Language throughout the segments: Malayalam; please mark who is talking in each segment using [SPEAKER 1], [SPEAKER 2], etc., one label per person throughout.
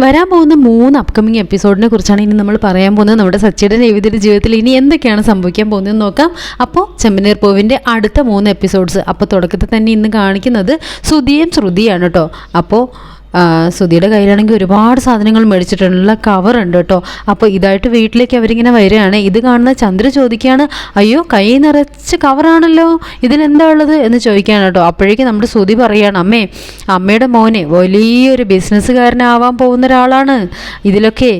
[SPEAKER 1] വരാൻ പോകുന്ന മൂന്ന് അപ്കമിങ് എപ്പിസോഡിനെ കുറിച്ചാണ് ഇനി നമ്മൾ പറയാൻ പോകുന്നത്. നമ്മുടെ സച്ചിയുടെ നൈവേദ്യ ജീവിതത്തിൽ ഇനി എന്തൊക്കെയാണ് സംഭവിക്കാൻ പോകുന്നതെന്ന് നോക്കാം. അപ്പോൾ ചെമ്പനീർ പൂവിന്റെ അടുത്ത മൂന്ന് എപ്പിസോഡ്സ് അപ്പോൾ തുടക്കത്തിൽ തന്നെ ഇന്ന് കാണിക്കുന്നത് സുധിയും ശ്രുതിയാണ് കേട്ടോ. അപ്പോൾ സുധിയുടെ കയ്യിലാണെങ്കിൽ ഒരുപാട് സാധനങ്ങൾ മേടിച്ചിട്ടുള്ള കവർ ഉണ്ട് കേട്ടോ. അപ്പോൾ ഇതായിട്ട് വീട്ടിലേക്ക് അവരിങ്ങനെ വരികയാണ്. ഇത് കാണുന്ന ചന്ദ്ര ചോദിക്കുകയാണ് അയ്യോ കൈ നിറച്ച് കവറാണല്ലോ ഇതിലെന്താ ഉള്ളത്? എന്ന് ചോദിക്കുകയാണ് കേട്ടോ. അപ്പോഴേക്കും നമ്മുടെ സുധി പറയുകയാണ് അമ്മേ അമ്മയുടെ മോനെ വലിയൊരു ബിസിനസ്സുകാരനാവാൻ പോകുന്ന ഒരാളാണ്. ഇതിലൊക്കെ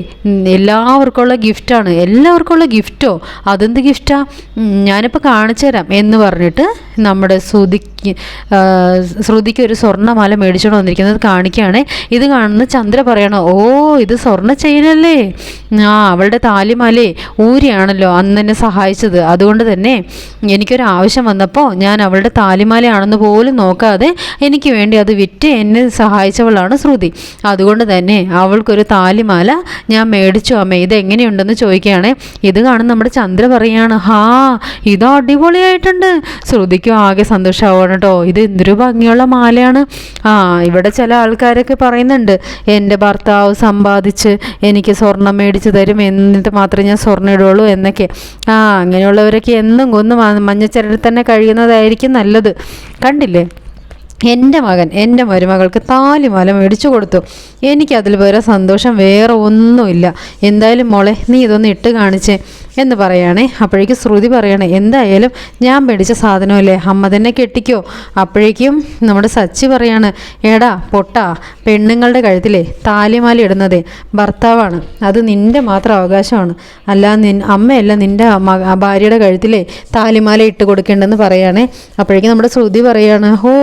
[SPEAKER 1] എല്ലാവർക്കും എല്ലാവർക്കുള്ള ഗിഫ്റ്റാണ് എല്ലാവർക്കുള്ള ഗിഫ്റ്റോ അതെന്ത് ഗിഫ്റ്റാ ഞാനിപ്പോൾ കാണിച്ചു തരാം. എന്ന് പറഞ്ഞിട്ട് നമ്മുടെ ശ്രുതിക്ക് ശ്രുതിക്ക് ഒരു സ്വർണമാല മേടിച്ചുകൊണ്ട് വന്നിരിക്കുന്നത് കാണിക്കുകയാണ്. ഇത് കാണുന്ന ചന്ദ്ര പറയണം ഓ ഇത് സ്വർണ ചെയിനല്ലേ? ആ അവളുടെ താലിമാലേ ഊരിയാണല്ലോ അന്ന് എന്നെ സഹായിച്ചത്. അതുകൊണ്ട് തന്നെ എനിക്കൊരു ആവശ്യം വന്നപ്പോൾ ഞാൻ അവളുടെ താലിമാലയാണെന്ന് പോലും നോക്കാതെ എനിക്ക് വേണ്ടി അത് വിറ്റ് എന്നെ സഹായിച്ചവളാണ് ശ്രുതി. അതുകൊണ്ട് തന്നെ അവൾക്കൊരു താലിമാല ഞാൻ മേടിച്ചു. അമ്മേ ഇത് എങ്ങനെയുണ്ടെന്ന് ചോദിക്കുകയാണ് ഇത് കാണുന്ന നമ്മുടെ ചന്ദ്ര പറയാണ്. ഹാ ഇത് അടിപൊളിയായിട്ടുണ്ട്. ശ്രുതിക്കും ആകെ സന്തോഷമാവണം കേട്ടോ. ഇത് എന്തൊരു ഭംഗിയുള്ള മാലയാണ്. ആ ഇവിടെ ചില ആൾക്കാരൊക്കെ പറയുന്നുണ്ട്. എന്റെ ഭർത്താവ് സമ്പാദിച്ച് എനിക്ക് സ്വർണം മേടിച്ച് തരും. എന്നിട്ട് മാത്രമേ ഞാൻ സ്വർണം ഇടുള്ളൂ എന്നൊക്കെ. ആ അങ്ങനെയുള്ളവരൊക്കെ എന്നും കൊന്നും മഞ്ഞച്ചരടിൽ തന്നെ കഴിയുന്നതായിരിക്കും നല്ലത്. കണ്ടില്ലേ? എന്റെ മകൻ എന്റെ മരുമകൾക്ക് താലിമാല മേടിച്ചു കൊടുത്തു. എനിക്കതിൽ വേറെ സന്തോഷം വേറെ ഒന്നുമില്ല. എന്തായാലും മോളെ നീ ഇതൊന്ന് ഇട്ട് കാണിച്ചേ. എന്ന് പറയുകയാണെ അപ്പോഴേക്കും ശ്രുതി പറയണേ എന്തായാലും ഞാൻ മേടിച്ച സാധനമല്ലേ? അമ്മ തന്നെ കെട്ടിക്കോ. അപ്പോഴേക്കും നമ്മുടെ സച്ചി പറയാണ് എടാ പൊട്ട പെണ്ണുങ്ങളുടെ കഴുത്തിലെ താലിമാല ഇടുന്നതേ ഭർത്താവാണ്. അത് നിന്റെ മാത്രം അവകാശമാണ്. അല്ല നിൻ അമ്മയല്ല നിന്റെ ഭാര്യയുടെ കഴുത്തിലെ താലിമാല ഇട്ട് കൊടുക്കേണ്ടെന്ന് പറയുകയാണേ അപ്പോഴേക്കും നമ്മുടെ ശ്രുതി പറയാണ് ഓ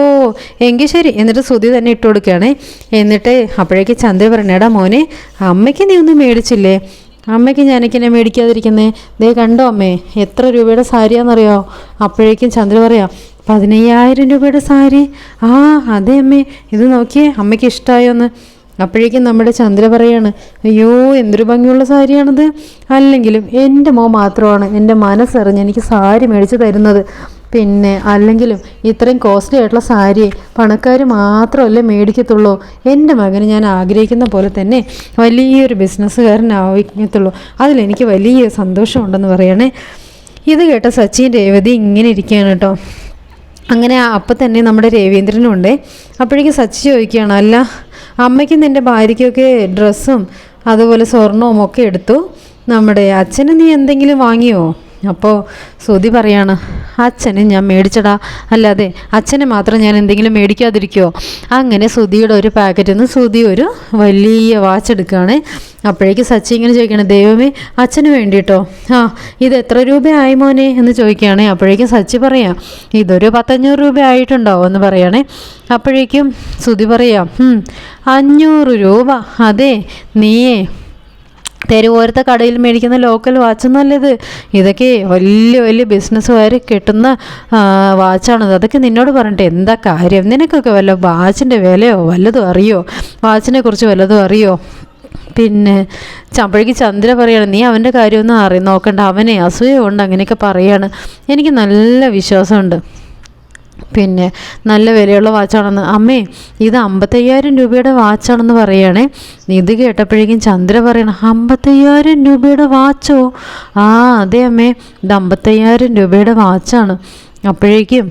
[SPEAKER 1] എങ്കിൽ ശരി. എന്നിട്ട് ശ്രുതി തന്നെ ഇട്ട് കൊടുക്കുകയാണേ. എന്നിട്ട് അപ്പോഴേക്കും ചന്ദ്ര പറയണേടാ മോനെ അമ്മയ്ക്ക് നീ ഒന്നും മേടിച്ചില്ലേ? അമ്മയ്ക്ക് ഞാനൊക്കെ മേടിക്കാതിരിക്കുന്നേ? ദേ കണ്ടോ അമ്മേ എത്ര രൂപയുടെ സാരിയാണെന്നറിയോ? അപ്പോഴേക്കും ചന്ദ്ര പറയാം പതിനയ്യായിരം രൂപയുടെ സാരി? ആ അതെ അമ്മേ ഇത് നോക്കിയേ അമ്മയ്ക്ക് ഇഷ്ടമായോന്ന് അപ്പോഴേക്കും നമ്മുടെ ചന്ദ്ര പറയാണ് അയ്യോ എന്തൊരു ഭംഗിയുള്ള സാരിയാണത്. അല്ലെങ്കിലും എന്റെ മോ മാത്രമാണ് എന്റെ മനസ്സറിഞ്ഞ് എനിക്ക് സാരി മേടിച്ച് തരുന്നത്. പിന്നെ അല്ലെങ്കിലും ഇത്രയും കോസ്റ്റ്ലി ആയിട്ടുള്ള സാരി പണക്കാർ മാത്രമല്ലേ മേടിക്കത്തുള്ളൂ. എന്റെ മകന് ഞാൻ ആഗ്രഹിക്കുന്ന പോലെ തന്നെ വലിയൊരു ബിസിനസ്സുകാരനാവിക്കത്തുള്ളൂ അതിലെനിക്ക് വലിയ സന്തോഷമുണ്ടെന്ന് പറയണേ. ഇത് കേട്ട സച്ചിൻ രേവതി ഇങ്ങനെ ഇരിക്കുകയാണ് കേട്ടോ. അങ്ങനെ അപ്പം തന്നെ നമ്മുടെ രവീന്ദ്രനുണ്ട്. അപ്പോഴേക്കും സച്ചി ചോദിക്കുകയാണ് അല്ല അമ്മയ്ക്കും നിന്റെ ഭാര്യയ്ക്കൊക്കെ ഡ്രസ്സും അതുപോലെ സ്വർണവും ഒക്കെ എടുത്തു. നമ്മുടെ അച്ഛന് നീ എന്തെങ്കിലും വാങ്ങിയോ? അപ്പോൾ സുതി പറയാണ് അച്ഛനെ ഞാൻ മേടിച്ചടാ. അല്ലാതെ അച്ഛനെ മാത്രം ഞാൻ എന്തെങ്കിലും മേടിക്കാതിരിക്കുമോ അങ്ങനെ സുതിയുടെ ഒരു പാക്കറ്റിൽ നിന്ന് സുതി ഒരു വലിയ വാച്ച് എടുക്കുകയാണ്. അപ്പോഴേക്ക് സച്ചി ഇങ്ങനെ ചോദിക്കണം ദൈവമേ അച്ഛന് വേണ്ടിയിട്ടോ? ആ ഇത് എത്ര രൂപയായി മോനെ? എന്ന് ചോദിക്കുകയാണെ. അപ്പോഴേക്കും സച്ചി പറയാം ഇതൊരു പത്തഞ്ഞൂറ് രൂപ ആയിട്ടുണ്ടാവും എന്ന് പറയണേ. അപ്പോഴേക്കും സുതി പറയാം "ഉം, അഞ്ഞൂറ് രൂപ. അതെ നീയേ തെരുവോരത്തെ കടയിൽ മേടിക്കുന്ന ലോക്കൽ വാച്ച് നല്ലത് ഇതൊക്കെ വലിയ വലിയ ബിസിനസ്സുകാർ കിട്ടുന്ന വാച്ചാണത് അതൊക്കെ നിന്നോട് പറഞ്ഞിട്ട് എന്താ കാര്യം? നിനക്കൊക്കെ വല്ല വാച്ചിന്റെ വിലയോ വല്ലതും അറിയോ? വാച്ചിനെ കുറിച്ച് വല്ലതും അറിയോ? പിന്നെ ചമ്പഴിക്ക് ചന്ദ്ര പറയാണ് നീ അവന്റെ കാര്യമൊന്നും അറി നോക്കണ്ട. അവനെ അസൂയ കൊണ്ട് അങ്ങനെയൊക്കെ പറയാണ്. എനിക്ക് നല്ല വിശ്വാസമുണ്ട്. പിന്നെ നല്ല വിലയുള്ള വാച്ചാണെന്ന്. അമ്മേ ഇത് അമ്പത്തയ്യായിരം രൂപയുടെ വാച്ചാണെന്ന് പറയുകയാണേ ഇത് കേട്ടപ്പോഴേക്കും ചന്ദ്ര പറയണം അമ്പത്തയ്യായിരം രൂപയുടെ വാച്ചോ? ആ അതെ അമ്മേ ഇത് അമ്പത്തയ്യായിരം രൂപയുടെ വാച്ചാണ്. അപ്പോഴേക്കും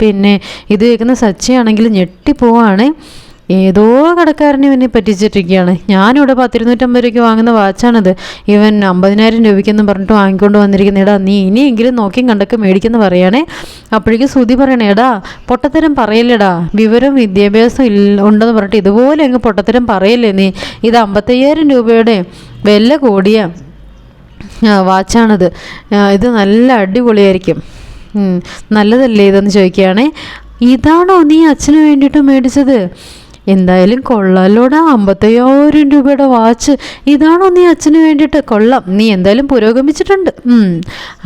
[SPEAKER 1] പിന്നെ ഇത് കേൾക്കുന്ന സച്ചിയാണെങ്കിൽ ഞെട്ടിപ്പോവാണ്. ഏതോ കടക്കാരനെ ഇവനെ പറ്റിച്ചിട്ടിരിക്കുകയാണ്. ഞാനിവിടെ പത്തിരുന്നൂറ്റമ്പത് രൂപയ്ക്ക് വാങ്ങുന്ന വാച്ചാണിത്. ഇവൻ അമ്പതിനായിരം രൂപയ്ക്കെന്ന് പറഞ്ഞിട്ട് വാങ്ങിക്കൊണ്ട് വന്നിരിക്കുന്ന. എടാ നീ ഇനിയെങ്കിലും നോക്കിയും കണ്ടൊക്കെ മേടിക്കുന്ന പറയണേ. അപ്പോഴേക്കും ശ്രുതി പറയണേ എടാ പൊട്ടത്തരം പറയല്ലേടാ. വിവരം വിദ്യാഭ്യാസം ഇല്ല ഉണ്ടെന്ന് പറഞ്ഞിട്ട് ഇതുപോലെ അങ്ങ് പൊട്ടത്തരം പറയല്ലേ നീ? ഇത് അമ്പത്തയ്യായിരം രൂപയുടെ വില കൂടിയ വാച്ചാണിത്. ഇത് നല്ല അടിപൊളിയായിരിക്കും. നല്ലതല്ലേ ഇതെന്ന് ചോദിക്കുകയാണേ. ഇതാണോ നീ അച്ഛന് വേണ്ടിയിട്ട് മേടിച്ചത്? എന്തായാലും കൊള്ളാലോടാ. അമ്പത്തയ്യായിരം രൂപയുടെ വാച്ച്. ഇതാണോ നീ അച്ഛന് വേണ്ടിയിട്ട്? കൊള്ളാം. നീ എന്തായാലും പുരോഗമിച്ചിട്ടുണ്ട്.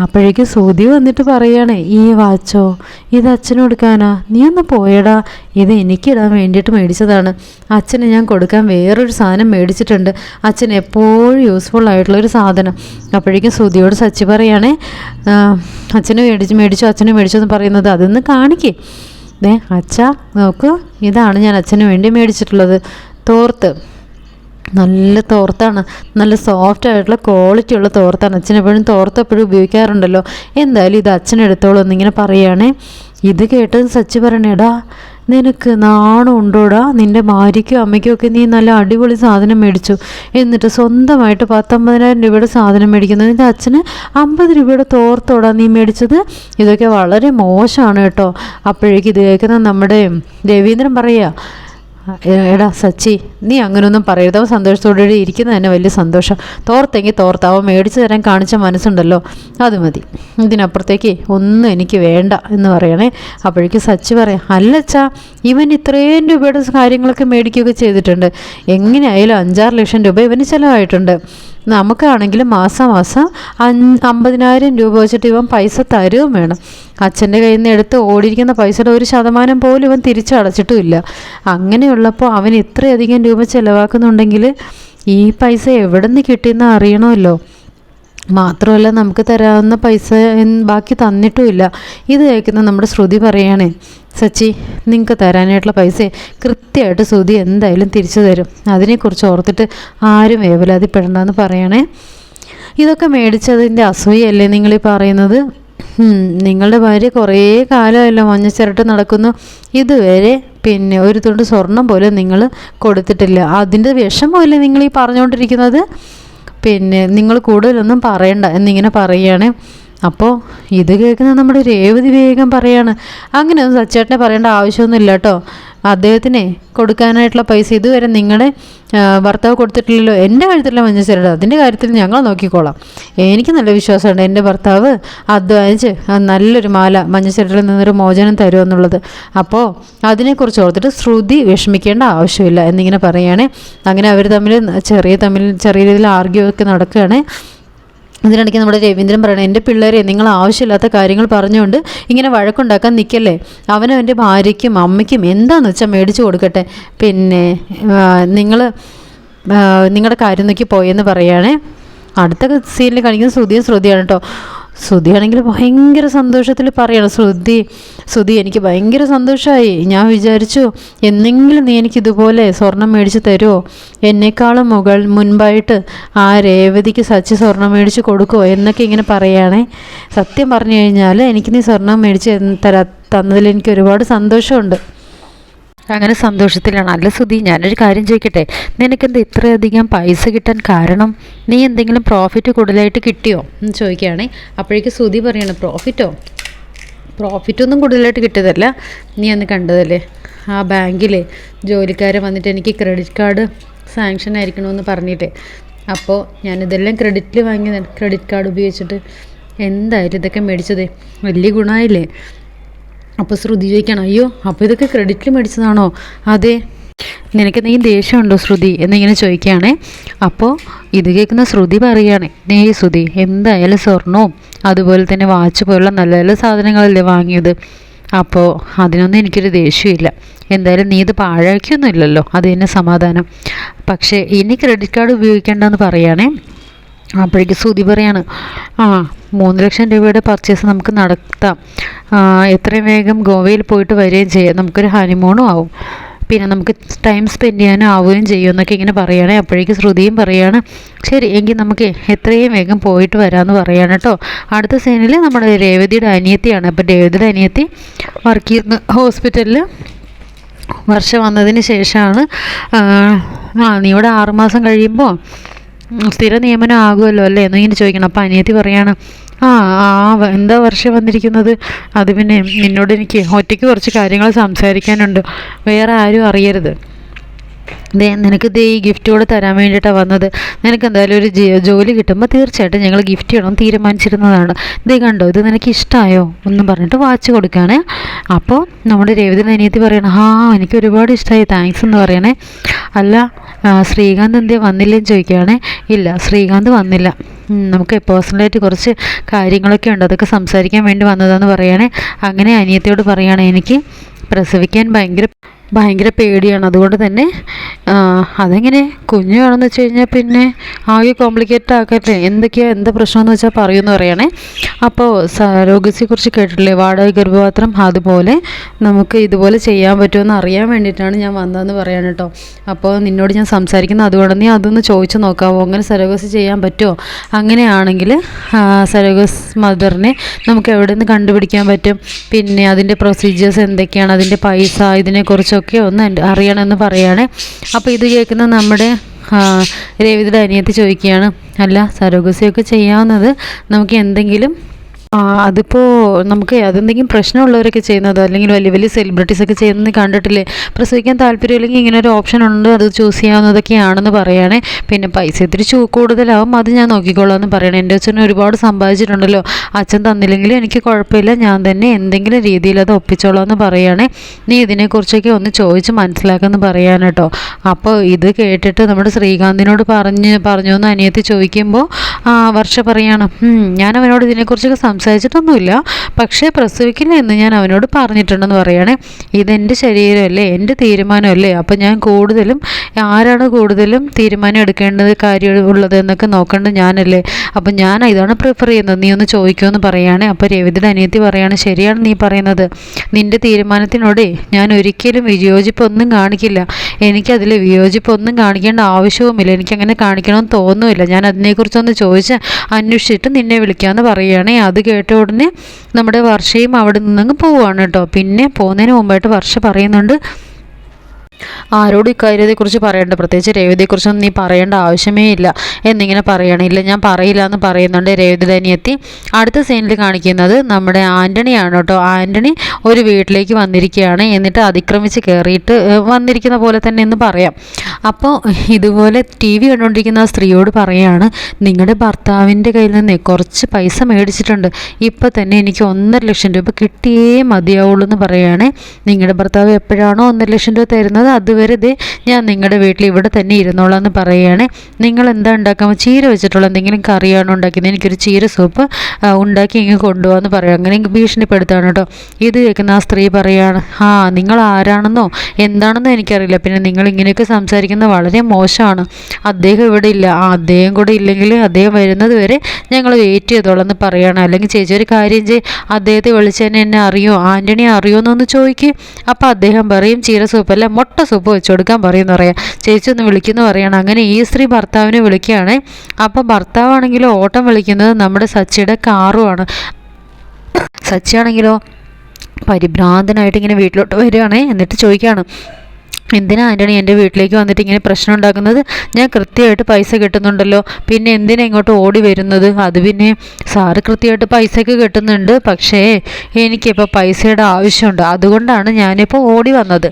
[SPEAKER 1] അപ്പോഴേക്ക് സൂതി വന്നിട്ട് പറയാണ് ഈ വാച്ചോ? ഇത് അച്ഛന് കൊടുക്കാനാ? നീ ഒന്ന് പോയടാ. ഇത് എനിക്കിടാൻ വേണ്ടിയിട്ട് മേടിച്ചതാണ്. അച്ഛന് ഞാൻ കൊടുക്കാൻ വേറൊരു സാധനം മേടിച്ചിട്ടുണ്ട്. അച്ഛൻ എപ്പോഴും യൂസ്ഫുൾ ആയിട്ടുള്ള ഒരു സാധനം. അപ്പോഴേക്കും സുധിയോട് സച്ചി പറയുകയാണേ അച്ഛന് മേടിച്ച് മേടിച്ചു? അച്ഛന് മേടിച്ചു? എന്ന് പറയുന്നത് അതൊന്ന് കാണിക്കേ. ദേ അച്ഛ നോക്ക് ഇതാണ് ഞാൻ അച്ഛന് വേണ്ടി മേടിച്ചിട്ടുള്ളത്. തോർത്ത്. നല്ല തോർത്താണ്. നല്ല സോഫ്റ്റ് ആയിട്ടുള്ള ക്വാളിറ്റി ഉള്ള തോർത്താണ്. അച്ഛൻ എപ്പോഴും തോർത്ത് എപ്പോഴും ഉപയോഗിക്കാറുണ്ടല്ലോ. എന്തായാലും ഇത് അച്ഛനെടുത്തോളൂ എന്നിങ്ങനെ പറയുകയാണേ. ഇത് കേട്ടത് സച്ചി പറയണേടാ നിനക്ക് നാണം ഉണ്ടോടാ? നിന്റെ ഭാര്യയ്ക്കും അമ്മയ്ക്കും ഒക്കെ നീ നല്ല അടിപൊളി സാധനം മേടിച്ചു. എന്നിട്ട് സ്വന്തമായിട്ട് പത്തൊമ്പതിനായിരം രൂപയുടെ സാധനം മേടിക്കുന്നു. നിന്റെ അച്ഛന് അമ്പത് രൂപയുടെ തോർത്തോടാ നീ മേടിച്ചത്. ഇതൊക്കെ വളരെ മോശമാണ് കേട്ടോ. അപ്പോഴേക്ക് ഇത് കേൾക്കുന്ന നമ്മുടെ രവീന്ദ്രൻ പറയുക എടാ സച്ചി നീ അങ്ങനെയൊന്നും പറയരുത്. അവൻ സന്തോഷത്തോടെ ഇരിക്കുന്നത് തന്നെ വലിയ സന്തോഷം. തോർത്തെങ്കിൽ തോർത്ത്. അവൻ മേടിച്ചു തരാൻ കാണിച്ച മനസ്സുണ്ടല്ലോ. അത് മതി. ഇതിനപ്പുറത്തേക്ക് ഒന്നും എനിക്ക് വേണ്ട എന്ന് പറയണേ. അപ്പോഴേക്ക് സച്ചി പറയാം അല്ലച്ചാ ഇവൻ ഇത്രയും രൂപയുടെ കാര്യങ്ങളൊക്കെ മേടിക്കുകയൊക്കെ ചെയ്തിട്ടുണ്ട്. എങ്ങനെയായാലും അഞ്ചാറ് ലക്ഷം രൂപ ഇവന് ചിലവായിട്ടുണ്ട്. നമുക്കാണെങ്കിൽ മാസം മാസം അമ്പതിനായിരം രൂപ വെച്ചിട്ട് ഇവൻ പൈസ തരുകയും വേണം. അച്ഛന്റെ കയ്യിൽ നിന്ന് എടുത്ത് ഓടിയിരിക്കുന്ന പൈസയുടെ ഒരു ശതമാനം പോലും ഇവൻ തിരിച്ചടച്ചിട്ടുമില്ല. അങ്ങനെയുള്ളപ്പോൾ അവൻ ഇത്രയധികം രൂപ ചിലവാക്കുന്നുണ്ടെങ്കിൽ ഈ പൈസ എവിടെ നിന്ന് കിട്ടിയെന്ന് അറിയണമല്ലോ. മാത്രമല്ല നമുക്ക് തരാവുന്ന പൈസ ബാക്കി തന്നിട്ടുമില്ല. ഇത് കേൾക്കുന്ന നമ്മുടെ ശ്രുതി പറയണേ സച്ചി നിങ്ങൾക്ക് തരാനായിട്ടുള്ള പൈസ കൃത്യമായിട്ട് ശ്രുതി എന്തായാലും തിരിച്ചു തരും. അതിനെക്കുറിച്ച് ഓർത്തിട്ട് ആരും വേവലാതിപ്പെടണ്ടെന്ന് പറയണേ. ഇതൊക്കെ മേടിച്ചതിന്റെ അസൂയല്ലേ നിങ്ങളീ പറയുന്നത്? നിങ്ങളുടെ ഭാര്യ കുറേ കാലമല്ലോ മഞ്ഞച്ചിരട്ട് നടക്കുന്നു. ഇതുവരെ പിന്നെ ഒരു തുണ്ട് സ്വർണം പോലും നിങ്ങൾ കൊടുത്തിട്ടില്ല. അതിന്റെ വിഷമമല്ലേ നിങ്ങൾ ഈ പറഞ്ഞുകൊണ്ടിരിക്കുന്നത്? പിന്നെ നിങ്ങൾ കൂടുതലൊന്നും പറയണ്ട എന്നിങ്ങനെ പറയുകയാണ്. അപ്പോൾ ഇത് കേൾക്കുന്ന നമ്മുടെ രേവതി വേഗം പറയാണ്. അങ്ങനെയൊന്നും സച്ചേട്ടനെ പറയേണ്ട ആവശ്യമൊന്നുമില്ല കേട്ടോ. അദ്ദേഹത്തിനെ കൊടുക്കാനായിട്ടുള്ള പൈസ ഇതുവരെ നിങ്ങളുടെ ഭർത്താവ് കൊടുത്തിട്ടില്ലല്ലോ. എന്റെ കാര്യത്തിലുള്ള മഞ്ഞച്ചരട്. അതിന്റെ കാര്യത്തിൽ ഞങ്ങൾ നോക്കിക്കോളാം. എനിക്ക് നല്ല വിശ്വാസമുണ്ട്. എന്റെ ഭർത്താവ് അധ്വാനിച്ച് നല്ലൊരു മാല മഞ്ഞച്ചരടിൽ നിന്നൊരു മോചനം തരുമെന്നുള്ളത് അപ്പോൾ അതിനെക്കുറിച്ച് ഓർത്തിട്ട് ശ്രുതി വിഷമിക്കേണ്ട ആവശ്യമില്ല എന്നിങ്ങനെ പറയുകയാണ്. അങ്ങനെ അവർ തമ്മിൽ ചെറിയ തമ്മിൽ ചെറിയ രീതിയിൽ ആർഗ്യമൊക്കെ നടക്കുകയാണ്. ഇതിനിടയ്ക്ക് നമ്മുടെ രവീന്ദ്രൻ പറയണേ എന്റെ പിള്ളേരെ നിങ്ങൾ ആവശ്യമില്ലാത്ത കാര്യങ്ങൾ പറഞ്ഞുകൊണ്ട് ഇങ്ങനെ വഴക്കുണ്ടാക്കാൻ നിൽക്കല്ലേ? അവനവന്റെ ഭാര്യയ്ക്കും അമ്മയ്ക്കും എന്താണെന്ന് വെച്ചാൽ മേടിച്ചു കൊടുക്കട്ടെ? പിന്നെ നിങ്ങൾ നിങ്ങളുടെ കാര്യം നോക്കി പോയെന്ന് പറയുകയാണേ അടുത്ത സീനിൽ കാണിക്കുന്ന ശ്രുതിയും ശ്രുതിയാണ് കേട്ടോ ശ്രുതിയാണെങ്കിൽ ഭയങ്കര സന്തോഷത്തിൽ പറയണം ശ്രുതി ശ്രുതി എനിക്ക് ഭയങ്കര സന്തോഷമായി ഞാൻ വിചാരിച്ചു എന്നെങ്കിലും നീ എനിക്ക് ഇതുപോലെ സ്വർണം മേടിച്ച് തരുമോ എന്നെക്കാളും മുകൾ മുൻപായിട്ട് ആ രേവതിക്ക് സച്ചി സ്വർണം മേടിച്ച് കൊടുക്കുമോ എന്നൊക്കെ ഇങ്ങനെ പറയുകയാണേ സത്യം പറഞ്ഞു കഴിഞ്ഞാൽ എനിക്ക് നീ സ്വർണം മേടിച്ച് തരാ തന്നതിൽ എനിക്ക് ഒരുപാട് സന്തോഷമുണ്ട്. അങ്ങനെ സന്തോഷത്തിലാണ്. അല്ല സുധി ഞാനൊരു കാര്യം ചോദിക്കട്ടെ? നിനക്കെന്താ ഇത്രയധികം പൈസ കിട്ടാൻ കാരണം? നീ എന്തെങ്കിലും പ്രോഫിറ്റ് കൂടുതലായിട്ട് കിട്ടിയോ? എന്ന് ചോദിക്കുകയാണെ. അപ്പോഴേക്ക് സുധി പറയണം പ്രോഫിറ്റോ പ്രോഫിറ്റൊന്നും കൂടുതലായിട്ട് കിട്ടിയതല്ല. നീ അന്ന് കണ്ടതല്ലേ? ആ ബാങ്കിലെ ജോലിക്കാരൻ വന്നിട്ട് എനിക്ക് ക്രെഡിറ്റ് കാർഡ് സാങ്ഷൻ ആയിരിക്കണമെന്ന് പറഞ്ഞിട്ട്. അപ്പോൾ ഞാനിതെല്ലാം ക്രെഡിറ്റിൽ വാങ്ങിയതാണ് ക്രെഡിറ്റ് കാർഡ് ഉപയോഗിച്ചിട്ട് എന്തായാലും ഇതൊക്കെ മേടിച്ചത്? വലിയ ഗുണമായില്ലേ? അപ്പോൾ ശ്രുതി ചോദിക്കണം അയ്യോ അപ്പോൾ ഇതൊക്കെ ക്രെഡിറ്റിൽ മേടിച്ചതാണോ? അതെ. നിനക്ക് നീ ദേഷ്യമുണ്ടോ ശ്രുതി? എന്നിങ്ങനെ ചോദിക്കുകയാണേ. അപ്പോൾ ഇത് കേൾക്കുന്ന ശ്രുതി പറയുകയാണ് നീ ശ്രുതി എന്തായാലും സ്വർണവും അതുപോലെ തന്നെ വാച്ച് പോലുള്ള നല്ല നല്ല സാധനങ്ങളല്ലേ വാങ്ങിയത്? അപ്പോൾ അതിനൊന്നും എനിക്കൊരു ദേഷ്യമില്ല എന്തായാലും നീ ഇത് പാഴാക്കിയൊന്നുമില്ലല്ലോ അത് തന്നെ സമാധാനം. പക്ഷേ ഇനി ക്രെഡിറ്റ് കാർഡ് ഉപയോഗിക്കേണ്ടെന്ന് പറയുകയാണേ അപ്പോഴേക്ക് ശ്രുതി പറയാണ്. ആ മൂന്ന് ലക്ഷം രൂപയുടെ പർച്ചേസ് നമുക്ക് നടത്താം. എത്രയും വേഗം ഗോവയിൽ പോയിട്ട് വരികയും ചെയ്യാം. നമുക്കൊരു ഹണിമൂണും ആവും. പിന്നെ നമുക്ക് ടൈം സ്പെൻഡ് ചെയ്യാനും ആവുകയും ചെയ്യും എന്നൊക്കെ ഇങ്ങനെ പറയുകയാണെ അപ്പോഴേക്ക് ശ്രുതിയും പറയുകയാണ് ശരി എങ്കിൽ നമുക്ക് എത്രയും വേഗം പോയിട്ട് വരാമെന്ന് പറയാണ് കേട്ടോ അടുത്ത സീനിൽ നമ്മുടെ രേവതിയുടെ അനിയത്തിയാണ്. അപ്പോൾ രേവതിയുടെ അനിയത്തി വർക്ക് ചെയ്യുന്ന ഹോസ്പിറ്റലിൽ വർഷം വന്നതിന് ശേഷമാണ് ആ, നീ ഇവിടെ ആറുമാസം കഴിയുമ്പോൾ സ്ഥിര നിയമനം ആകുമല്ലോ അല്ലേ? എന്നിങ്ങനെ ചോദിക്കണം. അപ്പം അനിയത്തി പറയാണ് ആ ആ എന്താ വർഷം വന്നിരിക്കുന്നത്? അത് പിന്നെ നിന്നോട് എനിക്ക് ഒറ്റയ്ക്ക് കുറച്ച് കാര്യങ്ങൾ സംസാരിക്കാനുണ്ട്. വേറെ ആരും അറിയരുത്. ദേ നിനക്ക് ദേ ഈ ഗിഫ്റ്റ് കൂടെ തരാൻ വേണ്ടിയിട്ടാണ് വന്നത്. നിനക്ക് എന്തായാലും ഒരു ജോലി കിട്ടുമ്പോൾ തീർച്ചയായിട്ടും ഞങ്ങൾ ഗിഫ്റ്റ് ചെയ്യണം തീരുമാനിച്ചിരുന്നതാണ്. ദേ കണ്ടോ ഇത് നിനക്ക് ഇഷ്ടമായോ എന്ന് പറഞ്ഞിട്ട് വാച്ച് കൊടുക്കുകയാണ് അപ്പോൾ നമ്മുടെ രേവതി അനിയത്തി പറയണം ആ എനിക്ക് ഒരുപാട് ഇഷ്ടമായി താങ്ക്സ് എന്ന് പറയണേ. അല്ല ശ്രീകാന്ത് എന്തേ വന്നില്ലെന്ന് ചോദിക്കുകയാണേ. ഇല്ല ശ്രീകാന്ത് വന്നില്ല. നമുക്ക് പേഴ്സണലായിട്ട് കുറച്ച് കാര്യങ്ങളൊക്കെ ഉണ്ട്. അതൊക്കെ സംസാരിക്കാൻ വേണ്ടി വന്നതാണെന്ന് പറയുകയാണേ അങ്ങനെ അനിയത്തിയോട് പറയുകയാണ് എനിക്ക് പ്രസവിക്കാൻ ഭയങ്കര ഭയങ്കര പേടിയാണ്. അതുകൊണ്ട് തന്നെ അതെങ്ങനെ കുഞ്ഞാണെന്ന് വെച്ച് കഴിഞ്ഞാൽ പിന്നെ ആകെ കോംപ്ലിക്കേറ്റഡ് ആക്കട്ടെ. എന്തൊക്കെയാ എന്താ പ്രശ്നമെന്ന് വെച്ചാൽ പറയുമെന്ന് പറയണേ. അപ്പോൾ സരോഗസിയെ കുറിച്ച് കേട്ടിട്ടില്ലേ? വാടക ഗർഭപാത്രം അതുപോലെ നമുക്ക് ഇതുപോലെ ചെയ്യാൻ പറ്റുമെന്ന് അറിയാൻ വേണ്ടിയിട്ടാണ് ഞാൻ വന്നതെന്ന് പറയാൻ കേട്ടോ. അപ്പോൾ നിന്നോട് ഞാൻ സംസാരിക്കുന്നത് അതുകൊണ്ട് നീ അതൊന്ന് ചോദിച്ചു നോക്കാമോ അങ്ങനെ സരോഗസി ചെയ്യാൻ പറ്റുമോ അങ്ങനെയാണെങ്കിൽ സരോഗസ് മദറിനെ നമുക്ക് എവിടെ നിന്ന് കണ്ടുപിടിക്കാൻ പറ്റും? പിന്നെ അതിന്റെ പ്രൊസീജിയേഴ്സ് എന്തൊക്കെയാണ്? അതിന്റെ പൈസ ഇതിനെക്കുറിച്ചൊക്കെ ഒന്ന് അറിയണമെന്ന് പറയുകയാണ് അപ്പോൾ ഇത് കേൾക്കുന്ന നമ്മുടെ രേവതിയുടെ അനിയത്തി ചോദിക്കുകയാണ്. അല്ല സരോഗസിയൊക്കെ ചെയ്യാവുന്നത് നമുക്ക് എന്തെങ്കിലും അതിപ്പോൾ നമുക്ക് അതെന്തെങ്കിലും പ്രശ്നമുള്ളവരൊക്കെ ചെയ്യുന്നത് അല്ലെങ്കിൽ വലിയ വലിയ സെലിബ്രിറ്റീസ് ഒക്കെ ചെയ്യുന്നത് കണ്ടിട്ടില്ലേ? പ്രസവിക്കാൻ താല്പര്യമില്ലെങ്കിൽ ഇങ്ങനെ ഒരു ഓപ്ഷൻ ഉണ്ട് അത് ചൂസ് ചെയ്യാവുന്നതൊക്കെയാണെന്ന് പറയുകയാണെ പിന്നെ പൈസ ഇത്തിരി ചൂ കൂടുതലാവും അത് ഞാൻ നോക്കിക്കോളാം എന്ന് പറയണേ. എന്റെ അച്ഛൻ ഒരുപാട് സമ്പാദിച്ചിട്ടുണ്ടല്ലോ. അച്ഛൻ തന്നില്ലെങ്കിലും എനിക്ക് കുഴപ്പമില്ല ഞാൻ തന്നെ എന്തെങ്കിലും രീതിയിൽ അത് ഒപ്പിച്ചോളാം എന്ന് നീ ഇതിനെക്കുറിച്ചൊക്കെ ഒന്ന് ചോദിച്ച് മനസ്സിലാക്കുമെന്ന് പറയാൻ കേട്ടോ. അപ്പോൾ ഇത് കേട്ടിട്ട് നമ്മുടെ ശ്രീകാന്തിനോട് പറഞ്ഞ് പറഞ്ഞു എന്ന് അനിയത്തി ചോദിക്കുമ്പോൾ വർഷ പറയാണ്. ഞാൻ അവനോട് ഇതിനെക്കുറിച്ചൊക്കെ സംസാരിച്ചിട്ടൊന്നുമില്ല. പക്ഷേ പ്രസവിക്കില്ല എന്ന് ഞാൻ അവനോട് പറഞ്ഞിട്ടുണ്ടെന്ന് പറയുകയാണെ ഇതെന്റെ ശരീരമല്ലേ? എന്റെ തീരുമാനമല്ലേ? അപ്പം ഞാൻ കൂടുതലും ആരാണ് കൂടുതലും തീരുമാനം എടുക്കേണ്ടത് കാര്യം ഉള്ളത് എന്നൊക്കെ നോക്കേണ്ടത് ഞാനല്ലേ? അപ്പം ഞാൻ ഇതാണ് പ്രിഫർ ചെയ്യുന്നത്. നീ ഒന്ന് ചോദിക്കുമെന്ന് പറയുകയാണെ അപ്പോൾ രവിതിയുടെ അനിയത്തി പറയാണ് ശരിയാണ് നീ പറയുന്നത്. നിന്റെ തീരുമാനത്തിനോടേ ഞാൻ ഒരിക്കലും വിയോജിപ്പൊന്നും കാണിക്കില്ല. എനിക്കതിൽ വിയോജിപ്പൊന്നും കാണിക്കേണ്ട ആവശ്യവുമില്ല. എനിക്കങ്ങനെ കാണിക്കണമെന്ന് തോന്നുമില്ല ഞാൻ അതിനെക്കുറിച്ചൊന്ന് ചോദിച്ച് അന്വേഷിച്ചിട്ട് നിന്നെ വിളിക്കാമെന്ന് പറയുകയാണെ. അത് കേട്ട ഉടനെ നമ്മുടെ വർഷയും അവിടെ നിന്നങ്ങ് പോവുകയാണ് കേട്ടോ. പിന്നെ പോകുന്നതിന് മുമ്പായിട്ട് വർഷ പറയുന്നുണ്ട്. ആരോടും ഇക്കാര്യത്തെക്കുറിച്ച് പറയേണ്ട പ്രത്യേകിച്ച് രേവതിയെക്കുറിച്ചൊന്നും നീ പറയേണ്ട ആവശ്യമേ ഇല്ല. എന്നിങ്ങനെ പറയണില്ല. ഞാൻ പറയില്ല എന്ന് പറയുന്നുണ്ട് രേവതി ധനിയെത്തി അടുത്ത സീനിൽ കാണിക്കുന്നത് നമ്മുടെ ആന്റണിയാണ് കേട്ടോ. ആന്റണി ഒരു വീട്ടിലേക്ക് വന്നിരിക്കുകയാണ്. എന്നിട്ട് അതിക്രമിച്ച് കയറിയിട്ട് വന്നിരിക്കുന്ന പോലെ തന്നെ എന്ന് പറയാം. അപ്പോൾ ഇതുപോലെ ടി വി കണ്ടുകൊണ്ടിരിക്കുന്ന ആ സ്ത്രീയോട് പറയുകയാണ് നിങ്ങളുടെ ഭർത്താവിന്റെ കയ്യിൽ നിന്ന് കുറച്ച് പൈസ മേടിച്ചിട്ടുണ്ട്. ഇപ്പം തന്നെ എനിക്ക് ഒന്നര ലക്ഷം രൂപ കിട്ടിയേ മതിയാവുള്ളൂ എന്ന് പറയുകയാണ് നിങ്ങളുടെ ഭർത്താവ് എപ്പോഴാണോ ഒന്നര ലക്ഷം രൂപ തരുന്നത്? അതുവരെ ദേ ഞാൻ നിങ്ങളുടെ വീട്ടിൽ ഇവിടെ തന്നെ ഇരുന്നോളാം എന്ന് പറയുകയാണെ. നിങ്ങൾ എന്താ ഉണ്ടാക്കാൻ ചീര വെച്ചിട്ടുള്ള എന്തെങ്കിലും കറിയാണോ ഉണ്ടാക്കിയത്? എനിക്കൊരു ചീര സൂപ്പ് ഉണ്ടാക്കി ഇങ്ങ് കൊണ്ടുപോകാമെന്ന് പറയാം അങ്ങനെ ഭീഷണിപ്പെടുത്താണ് കേട്ടോ. ഇത് കേൾക്കുന്ന ആ സ്ത്രീ പറയാണ് ആ നിങ്ങൾ ആരാണെന്നോ? എന്താണെന്നോ എനിക്കറിയില്ല. പിന്നെ നിങ്ങൾ ഇങ്ങനെയൊക്കെ സംസാരിക്കുന്നത് വളരെ മോശമാണ്. അദ്ദേഹം ഇവിടെ ഇല്ല. ആ അദ്ദേഹം കൂടെ ഇല്ലെങ്കിൽ അദ്ദേഹം വരുന്നത് വരെ ഞങ്ങൾ വെയിറ്റ് ചെയ്തോളാം എന്ന് പറയണം. അല്ലെങ്കിൽ ചേച്ചി ഒരു കാര്യം ചെയ്യ്. അദ്ദേഹത്തെ വിളിച്ചതന്നെ എന്നെ അറിയോ? ആന്റണി അറിയോ എന്നൊന്ന് ചോദിക്കും. അപ്പോൾ അദ്ദേഹം പറയും ചീര സൂപ്പല്ല മുട്ട സൂപ്പ് വെച്ച് കൊടുക്കാൻ പറയുമെന്ന് പറയാം ചേച്ചി ഒന്ന് വിളിക്കുന്നു പറയണം. അങ്ങനെ ഈ സ്ത്രീ ഭർത്താവിനെ വിളിക്കുകയാണ്. അപ്പോൾ ഭർത്താവാണെങ്കിലോ ഓട്ടം വിളിക്കുന്നത് നമ്മുടെ സച്ചിയുടെ കാറുമാണ് സച്ചിയാണെങ്കിലോ പരിഭ്രാന്തനായിട്ട് ഇങ്ങനെ വീട്ടിലോട്ട് വരികയാണേ എന്നിട്ട് ചോദിക്കുകയാണ് എന്തിനാ ആന്റണി എന്റെ വീട്ടിലേക്ക് വന്നിട്ട് ഇങ്ങനെ പ്രശ്നം ഉണ്ടാക്കുന്നത്? ഞാൻ കൃത്യമായിട്ട് പൈസ കിട്ടുന്നുണ്ടല്ലോ. പിന്നെ എന്തിനാ ഇങ്ങോട്ട് ഓടി വരുന്നത്? അത് പിന്നെ സാറ് കൃത്യമായിട്ട് പൈസയൊക്കെ കിട്ടുന്നുണ്ട്. പക്ഷേ എനിക്കിപ്പോൾ പൈസയുടെ ആവശ്യമുണ്ട്. അതുകൊണ്ടാണ് ഞാനിപ്പോൾ ഓടി വന്നത്.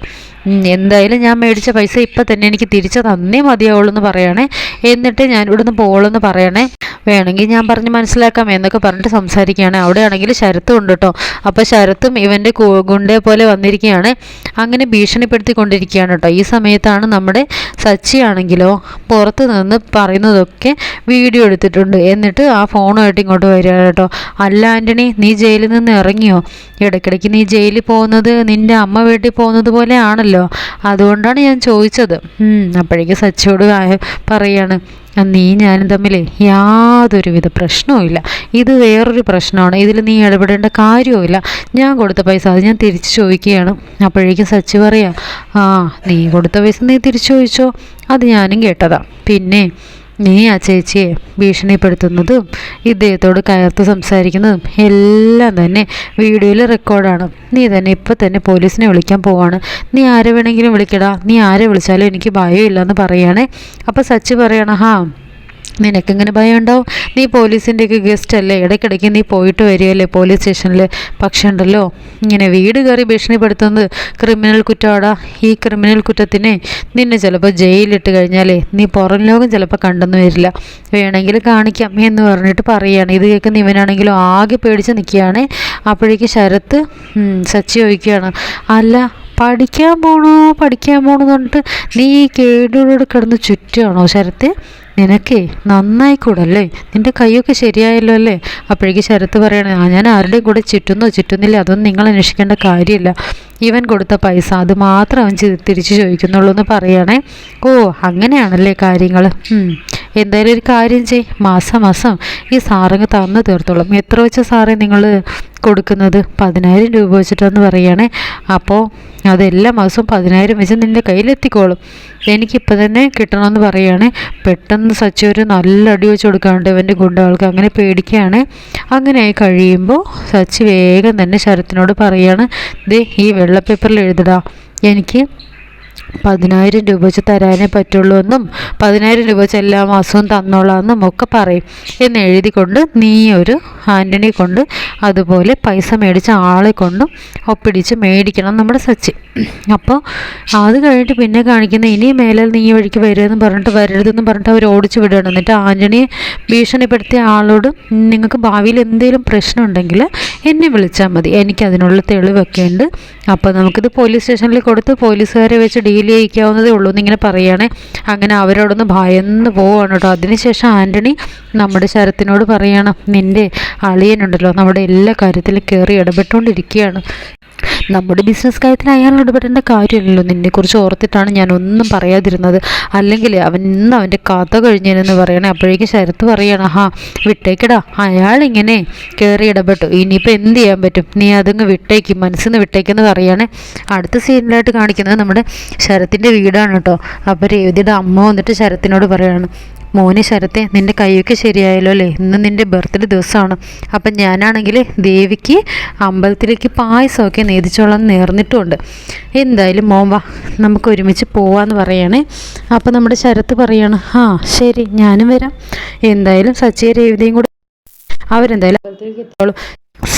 [SPEAKER 1] എന്തായാലും ഞാൻ മേടിച്ച പൈസ ഇപ്പം തന്നെ എനിക്ക് തിരിച്ച് തന്നേ മതിയാവുള്ളൂ എന്ന് പറയണേ. എന്നിട്ട് ഞാൻ ഇവിടുന്ന് പോകുള്ളൂ പറയണേ. വേണമെങ്കിൽ ഞാൻ പറഞ്ഞ് മനസ്സിലാക്കാം എന്നൊക്കെ പറഞ്ഞിട്ട് സംസാരിക്കുകയാണ്. അവിടെയാണെങ്കിൽ ശരത്തും ഉണ്ട് കേട്ടോ അപ്പോൾ ശരത്തും ഇവന്റെ ഗുണ്ടയെ പോലെ വന്നിരിക്കുകയാണ്. അങ്ങനെ ഭീഷണിപ്പെടുത്തിക്കൊണ്ടിരിക്കുകയാണ് കേട്ടോ ഈ സമയത്താണ് നമ്മുടെ സച്ചി ആണെങ്കിലോ പുറത്ത് നിന്ന് പറയുന്നതൊക്കെ വീഡിയോ എടുത്തിട്ടുണ്ട്. എന്നിട്ട് ആ ഫോണുമായിട്ട് ഇങ്ങോട്ട് വരിക കേട്ടോ അല്ല ആന്റണി നീ ജയിലിൽ നിന്ന് ഇറങ്ങിയോ? ഇടയ്ക്കിടയ്ക്ക് നീ ജയിലിൽ പോകുന്നത് നിന്റെ അമ്മ വീട്ടിൽ പോകുന്നത് പോലെ ആണല്ലോ അതുകൊണ്ടാണ് ഞാൻ ചോദിച്ചത്. അപ്പോഴേക്കും സച്ചിയോട് പറയാണ് നീ ഞാനും തമ്മിൽ യാതൊരുവിധ പ്രശ്നവുമില്ല ഇത് വേറൊരു പ്രശ്നമാണ്. ഇതിൽ നീ ഇടപെടേണ്ട കാര്യവുമില്ല ഞാൻ കൊടുത്ത പൈസ അത് ഞാൻ തിരിച്ചു ചോദിക്കുകയാണ്. അപ്പോഴേക്കും സച്ചി പറയാം ആ നീ കൊടുത്ത പൈസ നീ തിരിച്ചു ചോദിച്ചോ. അത് ഞാനും കേട്ടതാ. പിന്നെ നീ ആ ചേച്ചിയെ ഭീഷണിപ്പെടുത്തുന്നതും ഇദ്ദേഹത്തോട് കയർത്ത് സംസാരിക്കുന്നതും എല്ലാം തന്നെ വീഡിയോയിൽ റെക്കോർഡാണ് നീ തന്നെ ഇപ്പം തന്നെ പോലീസിനെ വിളിക്കാൻ പോവാണ്. നീ ആരെ വേണമെങ്കിലും വിളിക്കടാ. നീ ആരെ വിളിച്ചാലും എനിക്ക് ഭയമില്ലെന്ന് പറയുകയാണേ അപ്പോൾ സച്ച് പറയണം ഹാ നിനക്കിങ്ങനെ ഭയം ഉണ്ടാവും നീ പോലീസിന്റെയൊക്കെ ഗസ്റ്റ് അല്ലേ? ഇടയ്ക്കിടയ്ക്ക് നീ പോയിട്ട് വരികയല്ലേ പോലീസ് സ്റ്റേഷനിൽ പക്ഷേ ഉണ്ടല്ലോ ഇങ്ങനെ വീട് കയറി ഭീഷണിപ്പെടുത്തുന്നത് ക്രിമിനൽ കുറ്റമാടാ ഈ ക്രിമിനൽ കുറ്റത്തിനെ നിന്നെ ചിലപ്പോൾ ജയിലിട്ട് കഴിഞ്ഞാലേ നീ പുറം ലോകം ചിലപ്പോൾ കണ്ടെന്ന് വരില്ല. വേണമെങ്കിൽ കാണിക്കാം എന്ന് പറഞ്ഞിട്ട് പറയുകയാണ്. ഇത് കേൾക്കുന്ന ഇവനാണെങ്കിലും ആകെ പേടിച്ച് നിൽക്കുകയാണ്. അപ്പോഴേക്ക് ശരത്ത് സച്ചി ചോദിക്കുകയാണ് അല്ല പഠിക്കാൻ പോണോ പഠിക്കാൻ പോണു എന്ന് പറഞ്ഞിട്ട് നീ ഈ കേടുകളോട് കിടന്ന് ചുറ്റുകയാണോ ശരത്ത്? നിനക്കേ നന്നായിക്കൂടല്ലേ? നിന്റെ കൈയൊക്കെ ശരിയായല്ലോ അല്ലേ? അപ്പോഴേക്ക് ശരത്ത് പറയണേ ആ ഞാൻ ആരുടെയും കൂടെ ചുറ്റുന്നോ ചുറ്റുന്നില്ല അതൊന്നും നിങ്ങൾ അന്വേഷിക്കേണ്ട കാര്യമില്ല. ഇവൻ കൊടുത്ത പൈസ അത് മാത്രം അവൻ തിരിച്ചു ചോദിക്കുന്നുള്ളൂ എന്ന് പറയണേ. ഓ അങ്ങനെയാണല്ലേ കാര്യങ്ങൾ എന്തായാലും ഒരു കാര്യം ചെയ്. മാസം മാസം ഈ സാറങ്ങ് തന്നു തീർത്തോളും. എത്ര വെച്ച സാറേ നിങ്ങൾ കൊടുക്കുന്നത് പതിനായിരം രൂപ വെച്ചിട്ടെന്ന് പറയുകയാണേ. അപ്പോൾ അതെല്ലാ മാസവും പതിനായിരം വെച്ച് നിന്റെ കയ്യിലെത്തിക്കോളും. എനിക്കിപ്പോൾ തന്നെ കിട്ടണമെന്ന് പറയുകയാണ്. പെട്ടെന്ന് സച്ചി ഒരു നല്ല അടി വെച്ച് കൊടുക്കാറുണ്ട് ഇവന്റെ ഗുണ്ടകൾക്ക് അങ്ങനെ പേടിക്കുകയാണ്. അങ്ങനെ കഴിയുമ്പോൾ സച്ചി വേഗം തന്നെ ശരത്തിനോട് പറയുകയാണ് ദേ ഈ വെള്ള പേപ്പറിൽ എഴുതടാ. എനിക്ക് പതിനായിരം രൂപ വെച്ച് തരാനേ പറ്റുള്ളൂ എന്നും പതിനായിരം രൂപ വെച്ച് എല്ലാ മാസവും തന്നോളാമെന്നും ഒക്കെ പറയും. എന്ന് എഴുതിക്കൊണ്ട് നീ ഒരു ആന്റണി കൊണ്ട് അതുപോലെ പൈസ മേടിച്ച ആളെ കൊണ്ടും ഒപ്പിടിച്ച് മേടിക്കണം നമ്മുടെ സച്ചി. അപ്പോൾ അത് കഴിഞ്ഞിട്ട് പിന്നെ കാണിക്കുന്ന ഇനി മേലെ നീ വഴിക്ക് വരുമെന്ന് പറഞ്ഞിട്ട് വരരുതെന്ന് പറഞ്ഞിട്ട് അവർ ഓടിച്ചു വിടുകയാണ്. എന്നിട്ട് ആന്റണിയെ ഭീഷണിപ്പെടുത്തിയ ആളോട് നിങ്ങൾക്ക് ഭാവിയിൽ എന്തെങ്കിലും പ്രശ്നം ഉണ്ടെങ്കിൽ എന്നെ വിളിച്ചാൽ മതി. എനിക്കതിനുള്ള തെളിവൊക്കെ ഉണ്ട്. അപ്പോൾ നമുക്കിത് പോലീസ് സ്റ്റേഷനിൽ കൊടുത്ത് പോലീസുകാരെ വെച്ച് ഡീൽ ചെയ്യിക്കാവുന്നതേ ഉള്ളൂ എന്നിങ്ങനെ പറയുകയാണെ. അങ്ങനെ അവരോടൊന്ന് ഭയന്ന് പോവാണ് കേട്ടോ. അതിനുശേഷം ആന്റണി നമ്മുടെ ശരത്തിനോട് പറയണം നിന്റെ അളിയനുണ്ടല്ലോ നമ്മുടെ എല്ലാ കാര്യത്തിലും കയറി ഇടപെട്ടുകൊണ്ടിരിക്കുകയാണ് നമ്മുടെ ബിസിനസ് കാര്യത്തിൽ അയാൾ ഇടപെടേണ്ട കാര്യമില്ലല്ലോ. നിന്നെക്കുറിച്ച് ഓർത്തിട്ടാണ് ഞാൻ ഒന്നും പറയാതിരുന്നത്. അല്ലെങ്കിൽ അവൻ ഇന്ന് അവന്റെ കഥ കഴിഞ്ഞെന്ന് പറയണേ. അപ്പോഴേക്ക് ശരത്ത് പറയണം ഹാ വിട്ടേക്കടാ. അയാൾ ഇങ്ങനെ കയറി ഇടപെട്ടു. ഇനിയിപ്പോൾ എന്ത് ചെയ്യാൻ പറ്റും? നീ അതങ്ങ് വിട്ടേക്ക്. മനസ്സിൽ നിന്ന് വിട്ടേക്കെന്ന് പറയണേ. അടുത്ത സീനിലായിട്ട് കാണിക്കുന്നത് നമ്മുടെ ശരത്തിന്റെ വീടാണ് കേട്ടോ. അപ്പോൾ രേവതിയുടെ അമ്മ വന്നിട്ട് ശരത്തിനോട് പറയാണ് മോനെ ശരത്തെ നിന്റെ കൈയൊക്കെ ശരിയായല്ലോ അല്ലേ? ഇന്ന് നിന്റെ ബർത്ത്ഡേ ദിവസമാണ്. അപ്പം ഞാനാണെങ്കിൽ ദേവിക്ക് അമ്പലത്തിലേക്ക് പായസമൊക്കെ നേതിച്ചോളം നേർന്നിട്ടുമുണ്ട് എന്തായാലും മോൻ വാ നമുക്ക് ഒരുമിച്ച് പോവാന്ന് പറയണേ. അപ്പം നമ്മുടെ ശരത്ത് പറയാണ് ആ ശരി ഞാനും വരാം. എന്തായാലും സച്ചിയെ രേവതിയും കൂടെ അവരെന്തായാലും അമ്പലത്തിലേക്ക് എത്തോളും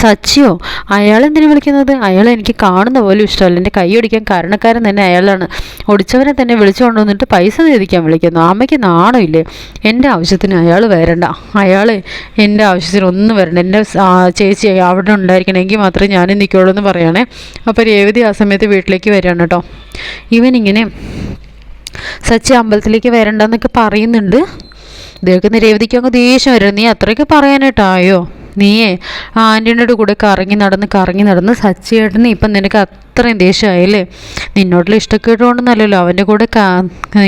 [SPEAKER 1] സച്ചിയോ? അയാൾ എന്തിനു വിളിക്കുന്നത്? അയാൾ എനിക്ക് കാണുന്ന പോലും ഇഷ്ടമല്ല. എന്റെ കൈ ഒടിക്കാൻ കാരണക്കാരൻ തന്നെ അയാളാണ്. ഒടിച്ചവനെ തന്നെ വിളിച്ചു കൊണ്ടുവന്നിട്ട് പൈസ നേദിക്കാൻ വിളിക്കുന്നു. അമ്മയ്ക്ക് നാണമില്ലേ? എന്റെ ആവശ്യത്തിന് അയാൾ വരണ്ട. അയാൾ എന്റെ ആവശ്യത്തിന് ഒന്നും വരണ്ട. എന്റെ ചേച്ചി അവിടെ ഉണ്ടായിരിക്കണമെങ്കിൽ മാത്രമേ ഞാനും നിൽക്കുള്ളൂ എന്ന് പറയണേ. അപ്പോൾ രേവതി ആ സമയത്ത് വീട്ടിലേക്ക് വരികയാണ് കേട്ടോ. ഇവനിങ്ങനെ സച്ചി അമ്പലത്തിലേക്ക് വരണ്ടെന്നൊക്കെ പറയുന്നുണ്ട്. ഇതൊക്കെ രേവതിക്ക് അങ്ങ് ദേഷ്യം വരും. നീ അത്രയൊക്കെ പറയാനായിട്ടായോ? നീയേ ആന്റീന്റെ കൂടെ കറങ്ങി നടന്ന് കറങ്ങി നടന്ന് സച്ചിയേട്ടന് ഇപ്പം നിനക്ക് അത്രയും ദേഷ്യമായല്ലേ? നിന്നോടുള്ള ഇഷ്ടക്കേടുകൊണ്ടൊന്നല്ലല്ലോ അവന്റെ കൂടെ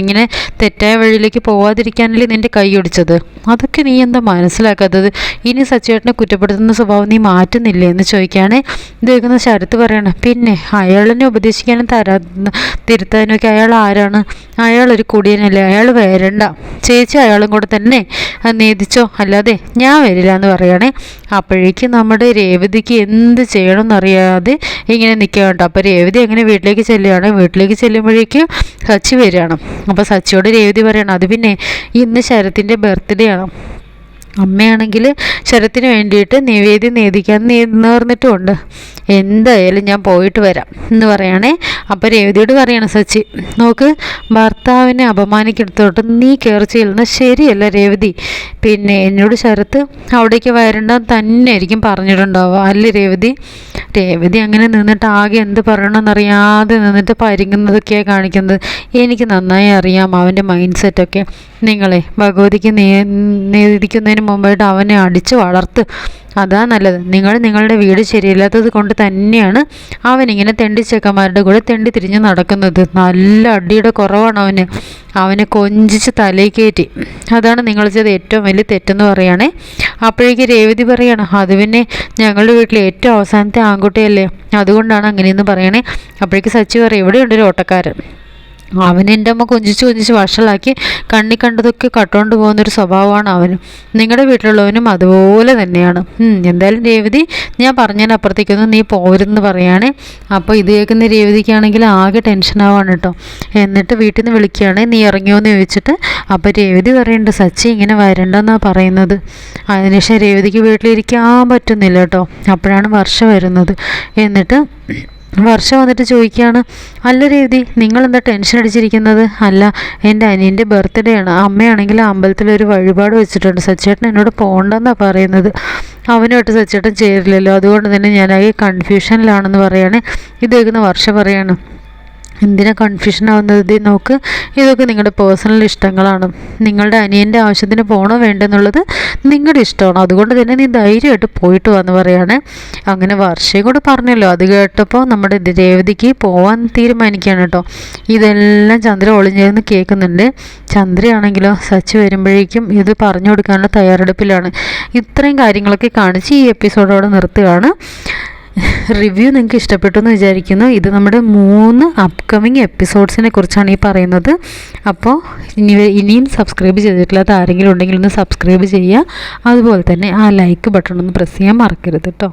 [SPEAKER 1] ഇങ്ങനെ തെറ്റായ വഴിയിലേക്ക് പോവാതിരിക്കാനല്ലേ നിന്റെ കൈ ഒടിച്ചത് അതൊക്കെ നീ എന്താ മനസ്സിലാക്കാത്തത്? ഇനി സച്ചേട്ടനെ കുറ്റപ്പെടുത്തുന്ന സ്വഭാവം നീ മാറ്റുന്നില്ലേ എന്ന് ചോദിക്കുകയാണെ ഇത് കേൾക്കുന്ന ശരത്ത് പറയണം. പിന്നെ അയാളിനെ ഉപദേശിക്കാനും തരാ തിരുത്താനൊക്കെ അയാൾ ആരാണ്? അയാളൊരു കുടിയനല്ലേ അയാൾ വരണ്ട. ചേച്ചി അയാളും കൂടെ തന്നെ നീതിച്ചോ അല്ലാതെ ഞാൻ വരില്ല എന്ന് പറയുകയാണെ. അപ്പോഴേക്കും നമ്മുടെ രേവതിക്ക് എന്ത് ചെയ്യണമെന്നറിയാതെ ഇങ്ങനെ നിൽക്കുകയുണ്ട് അപ്പോൾ രേവതി അങ്ങനെ വീട്ടിലേക്ക് ചെല്ലുകയാണ്? വീട്ടിലേക്ക് ചെല്ലുമ്പോഴേക്കും സച്ചി വരികയാണ്. അപ്പോൾ സച്ചിയോട് രേവതി പറയണം അത് പിന്നെ ഇന്ന് ശരത്തിന്റെ ബർത്ത്ഡേ ആണ്. അമ്മയാണെങ്കിൽ ശരത്തിന് വേണ്ടിയിട്ട് നിവേദ്യം നേദിക്കാൻ നേർന്നിട്ടുമുണ്ട്. എന്തായാലും ഞാൻ പോയിട്ട് വരാം എന്ന് പറയണേ. അപ്പോൾ രേവതിയോട് പറയണം സച്ചി നോക്ക് ഭർത്താവിനെ അപമാനിക്കെടുത്തോട്ട് നീ കയറി ചെല്ലുന്നത് ശരിയല്ല രേവതി. പിന്നെ എന്നോട് ശരത്ത് അവിടേക്ക് വരണ്ടെന്ന് തന്നെ ആയിരിക്കും പറഞ്ഞിട്ടുണ്ടാവുക. അല്ലേ രേവതി? രേവതി അങ്ങനെ നിന്നിട്ട് ആകെ എന്ത് പറയണമെന്നറിയാതെ നിന്നിട്ട് പരിങ്ങുന്നതൊക്കെയാണ് കാണിക്കുന്നത്. എനിക്ക് നന്നായി അറിയാം അവന്റെ മൈൻഡ് സെറ്റൊക്കെ നിങ്ങളെ ഭഗവതിക്ക് നേ നേദിക്കുന്നതിന് മുമ്പായിട്ട് അവനെ അടിച്ച് വളർത്ത്. അതാ നല്ലത്. നിങ്ങൾ നിങ്ങളുടെ വീട് ശരിയില്ലാത്തത് കൊണ്ട് തന്നെയാണ് അവനിങ്ങനെ തെണ്ടി ചെക്കന്മാരുടെ കൂടെ തെണ്ടി തിരിഞ്ഞ് നടക്കുന്നത്. നല്ല അടിയുടെ കുറവാണ് അവന്. അവനെ കൊഞ്ചിച്ച് തലയിൽ കയറ്റി. അതാണ് നിങ്ങൾ ചെയ്ത ഏറ്റവും വലിയ തെറ്റെന്ന് പറയുകയാണേ. അപ്പോഴേക്ക് രേവതി പറയാണ് അത് പിന്നെ ഞങ്ങളുടെ വീട്ടിലെ ഏറ്റവും അവസാനത്തെ ആൺകുട്ടിയല്ലേ? അതുകൊണ്ടാണ് അങ്ങനെയെന്ന് പറയണേ. അപ്പോഴേക്ക് സച്ചി പറയും ഇവിടെയുണ്ടൊരു ഓട്ടക്കാരൻ. അവൻ എന്റെ അമ്മ കൊഞ്ചിച്ച് കൊഞ്ചിച്ച് വഷളാക്കി കണ്ണി കണ്ടതൊക്കെ കട്ടുകൊണ്ട് പോകുന്നൊരു സ്വഭാവമാണ് അവനും. നിങ്ങളുടെ വീട്ടിലുള്ളവനും അതുപോലെ തന്നെയാണ്. എന്തായാലും രേവതി ഞാൻ പറഞ്ഞതിനപ്പുറത്തേക്കൊന്നും നീ പോരുതെന്ന് പറയുകയാണ് അപ്പോൾ ഇത് കേൾക്കുന്ന രേവതിക്കാണെങ്കിൽ ആകെ ടെൻഷനാവാണ് കേട്ടോ. എന്നിട്ട് വീട്ടിൽ നിന്ന് വിളിക്കുകയാണ് നീ ഇറങ്ങിയോ എന്ന് ചോദിച്ചിട്ട്. അപ്പോൾ രേവതി പറയുന്നുണ്ട് സച്ചി ഇങ്ങനെ വരണ്ടെന്നാണ് പറയുന്നത്. അതിനുശേഷം രേവതിക്ക് വീട്ടിലിരിക്കാൻ പറ്റുന്നില്ല കേട്ടോ. അപ്പോഴാണ് വർഷ വരുന്നത്. എന്നിട്ട് വർഷ വന്നിട്ട് ചോദിക്കുകയാണ് അല്ല രീതി നിങ്ങൾ എന്താ ടെൻഷൻ അടിച്ചിരിക്കുന്നത്? അല്ല എന്റെ അനിയന്റെ ബർത്ത്ഡേ ആണ്. അമ്മയാണെങ്കിൽ അമ്പലത്തിൽ ഒരു വഴിപാട് വെച്ചിട്ടുണ്ട്. സച്ചേട്ടൻ എന്നോട് പോകണ്ടെന്നാണ് പറയുന്നത്. അവനുമായിട്ട് സച്ചേട്ടൻ ചേരില്ലല്ലോ. അതുകൊണ്ട് തന്നെ ഞാനാകെ കൺഫ്യൂഷനിലാണെന്ന് പറയുകയാണ് ഇത് കേൾക്കുന്ന വർഷ പറയാണ്. എന്തിനാ കൺഫ്യൂഷൻ ആവുന്നത്? നോക്ക് ഇതൊക്കെ നിങ്ങളുടെ പേഴ്സണൽ ഇഷ്ടങ്ങളാണ്. നിങ്ങളുടെ അനിയന്റെ ആവശ്യത്തിന് പോകണോ വേണ്ടെന്നുള്ളത് നിങ്ങളുടെ ഇഷ്ടമാണ്. അതുകൊണ്ട് തന്നെ നീ ധൈര്യമായിട്ട് പോയിട്ട് വന്ന് പറയാണ്. അങ്ങനെ വർഷയും കൂടെ പറഞ്ഞല്ലോ. അത് കേട്ടപ്പോൾ നമ്മുടെ രേവതിക്ക് പോവാൻ തീരുമാനിക്കുകയാണ് കേട്ടോ. ഇതെല്ലാം ചന്ദ്ര ഒളിഞ്ഞിരുന്ന് കേൾക്കുന്നുണ്ട്. ചന്ദ്രയാണെങ്കിലോ സച്ച് വരുമ്പോഴേക്കും ഇത് പറഞ്ഞു കൊടുക്കാനുള്ള തയ്യാറെടുപ്പിലാണ്. ഇത്രയും കാര്യങ്ങളൊക്കെ കാണിച്ച് ഈ എപ്പിസോഡോടെ നിർത്തുകയാണ്. റിവ്യൂ നിങ്ങൾക്ക് ഇഷ്ടപ്പെട്ടു എന്ന് വിചാരിക്കുന്നു. ഇത് നമ്മുടെ മൂന്ന് അപ്കമിങ് എപ്പിസോഡ്സിനെ കുറിച്ചാണ് ഈ പറയുന്നത്. അപ്പോൾ ഇനി ഇനിയും സബ്സ്ക്രൈബ് ചെയ്തിട്ടില്ലാത്ത ആരെങ്കിലും ഉണ്ടെങ്കിൽ ഒന്ന് സബ്സ്ക്രൈബ് ചെയ്യുക. അതുപോലെ തന്നെ ആ ലൈക്ക് ബട്ടൺ ഒന്ന് പ്രസ് ചെയ്യാൻ മറക്കരുത് കേട്ടോ